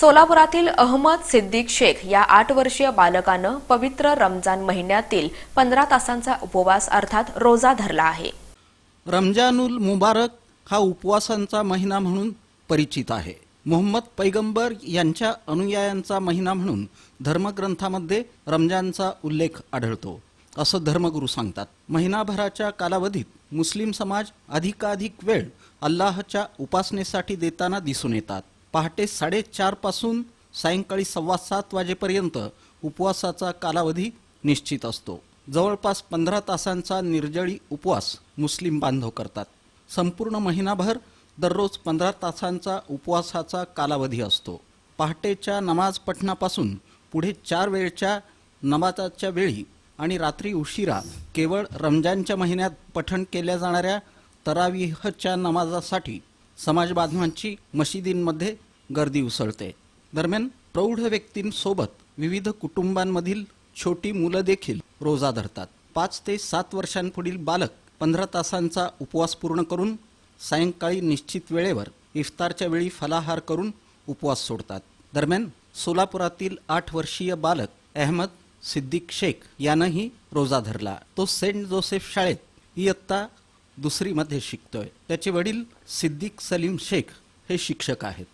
सोलापुरातील अहमद सिद्दीक शेख या आठ वर्षीय बालकानं पवित्र रमजान महिन्यातील पंधरा तासांचा उपवास अर्थात रोजा धरला आहे. रमजानुल मुबारक हा उपवासांचा महिना म्हणून परिचित आहे. मोहम्मद पैगंबर यांच्या अनुयायांचा महिना म्हणून धर्मग्रंथामध्ये रमजानचा उल्लेख आढळतो. असं धर्मगुरू सांगतात महिनाभराच्या कालावधीत मुस्लिम समाज अधिकाधिक वेळ अल्लाहच्या उपासनेसाठी देताना दिसून येतात. पहाटे साडेचारपासून सायंकाळी सव्वा सात वाजेपर्यंत उपवासाचा कालावधी निश्चित असतो. जवळपास पंधरा तासांचा निर्जळी उपवास मुस्लिम बांधव करतात. संपूर्ण महिनाभर दररोज पंधरा तासांचा उपवासाचा कालावधी असतो. पहाटेच्या नमाज पठणापासून पुढे चार वेळच्या नमाजाच्या वेळी आणि रात्री उशिरा केवळ रमजानच्या महिन्यात पठण केल्या जाणाऱ्या तरावीहच्या नमाजासाठी समाज बांधवांची मशिदींमध्ये गर्दी उसळते. दरम्यान प्रौढ व्यक्तींसोबत विविध कुटुंबांमधील छोटी मुलं देखील रोजा धरतात. पाच ते सात वर्षांपुढील बालक पंधरा तासांचा उपवास पूर्ण करून सायंकाळी निश्चित वेळेवर इफ्तारच्या वेळी फलाहार करून उपवास सोडतात. दरम्यान सोलापुरातील आठ वर्षीय बालक अहमद सिद्दीक शेख यानंही रोजा धरला. तो सेंट जोसेफ शाळेत इयत्ता दुसरीमध्ये शिकतोय. त्याचे वडील सिद्दीक सलीम शेख हे शिक्षक आहेत.